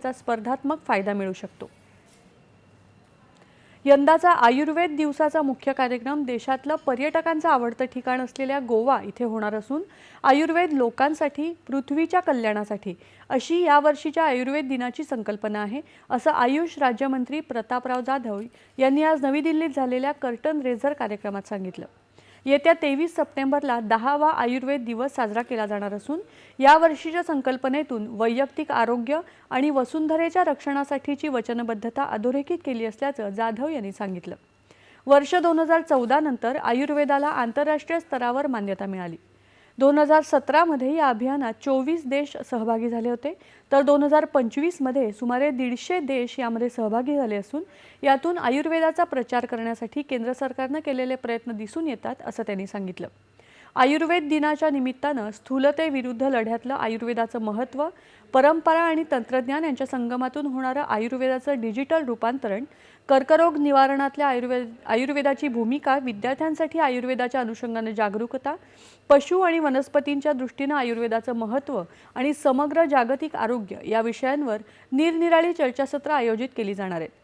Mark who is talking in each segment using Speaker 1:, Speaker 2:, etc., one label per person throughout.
Speaker 1: याचा स्पर्धात्मक फायदा मिळू शकतो. यंदाचा आयुर्वेद दिवसाचा मुख्य कार्यक्रम देशातलं पर्यटकांचं आवडतं ठिकाण असलेल्या गोवा इथे होणार असून आयुर्वेद लोकांसाठी पृथ्वीच्या कल्याणासाठी अशी यावर्षीच्या आयुर्वेद दिनाची संकल्पना आहे असं आयुष राज्यमंत्री प्रतापराव जाधव यांनी आज नवी दिल्लीत झालेल्या कर्टन रेझर कार्यक्रमात सांगितलं. येत्या तेवीस सप्टेंबरला दहावा आयुर्वेद दिवस साजरा केला जाणार असून या वर्षीच्या संकल्पनेतून वैयक्तिक आरोग्य आणि वसुंधरेच्या रक्षणासाठीची वचनबद्धता अधोरेखित केली असल्याचं जाधव यांनी सांगितलं. वर्ष दोन हजार चौदा नंतर आयुर्वेदाला आंतरराष्ट्रीय स्तरावर मान्यता मिळाली. दोन हजार सतरामध्ये या अभियानात चोवीस देश सहभागी झाले होते. तर दोन हजार पंचवीसमध्ये सुमारे दीडशे देश यामध्ये सहभागी झाले असून यातून आयुर्वेदाचा प्रचार करण्यासाठी केंद्र सरकारनं केलेले प्रयत्न दिसून येतात असं त्यांनी सांगितलं. आयुर्वेद दिनाच्या निमित्तानं स्थूलतेविरुद्ध लढ्यातलं आयुर्वेदाचं महत्त्व परंपरा आणि तंत्रज्ञान यांच्या संगमातून होणारं आयुर्वेदाचं डिजिटल रूपांतरण कर्करोग निवारणातल्या आयुर्वेद आयुर्वेदाची भूमिका विद्यार्थ्यांसाठी आयुर्वेदाच्या अनुषंगाने जागरूकता पशु आणि वनस्पतींच्या दृष्टीनं आयुर्वेदाचं महत्त्व आणि समग्र जागतिक आरोग्य या विषयांवर निरनिराळी चर्चासत्रं आयोजित केली जाणार आहेत.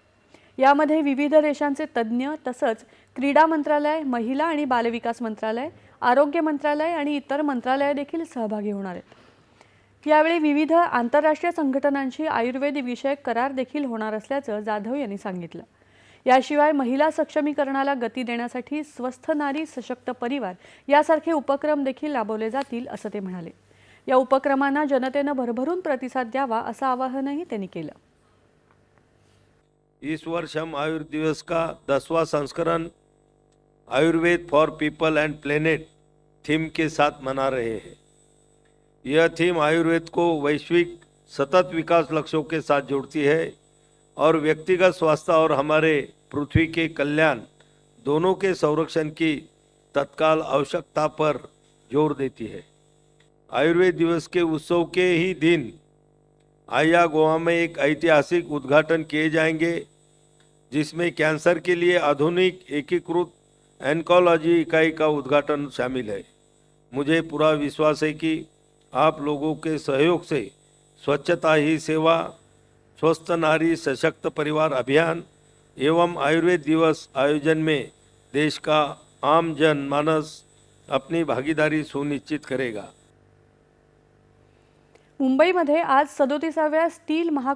Speaker 1: यामध्ये विविध देशांचे तज्ज्ञ तसंच क्रीडा मंत्रालय महिला आणि बालविकास मंत्रालय आरोग्य मंत्रालय आणि इतर मंत्रालय देखील सहभागी होणार आहेत. यावेळी विविध आंतरराष्ट्रीय संघटनांशी आयुर्वेद विषयक करार देखील होणार असल्याचं जाधव यांनी सांगितलं. याशिवाय महिला सक्षमीकरणाला गती देण्यासाठी स्वस्थ नारी सशक्त परिवार यासारखे उपक्रम देखील राबवले जातील असं ते म्हणाले. या उपक्रमांना जनतेनं भरभरून प्रतिसाद द्यावा असं आवाहनही त्यांनी केलं.
Speaker 2: इस वर्ष हम आयुर्वेद दिवस का दसवां संस्करण Ayurveda for people and planet theme के साथ मना रहे हैं। यह थीम आयुर्वेद को वैश्विक सतत विकास लक्ष्यों के साथ जोड़ती है और व्यक्तिगत स्वास्थ्य और हमारे पृथ्वी के कल्याण दोनों के संरक्षण की तत्काल आवश्यकता पर ज़ोर देती है। आयुर्वेद दिवस के उत्सव के ही दिन आया गोवा में एक ऐतिहासिक उद्घाटन किए जाएँगे। जिसमें कैंसर के लिए आधुनिक एकीकृत एनकोलॉजी इकाई का उद्घाटन शामिल है। मुझे पूरा विश्वास है कि आप लोगों के सहयोग से स्वच्छता ही सेवा, स्वस्थ नारी सशक्त परिवार अभियान एवं आयुर्वेद दिवस आयोजन में देश का आम जन मानस अपनी भागीदारी सुनिश्चित करेगा।
Speaker 1: मुंबईमध्ये आज सदोतीसाव्या स्टील महा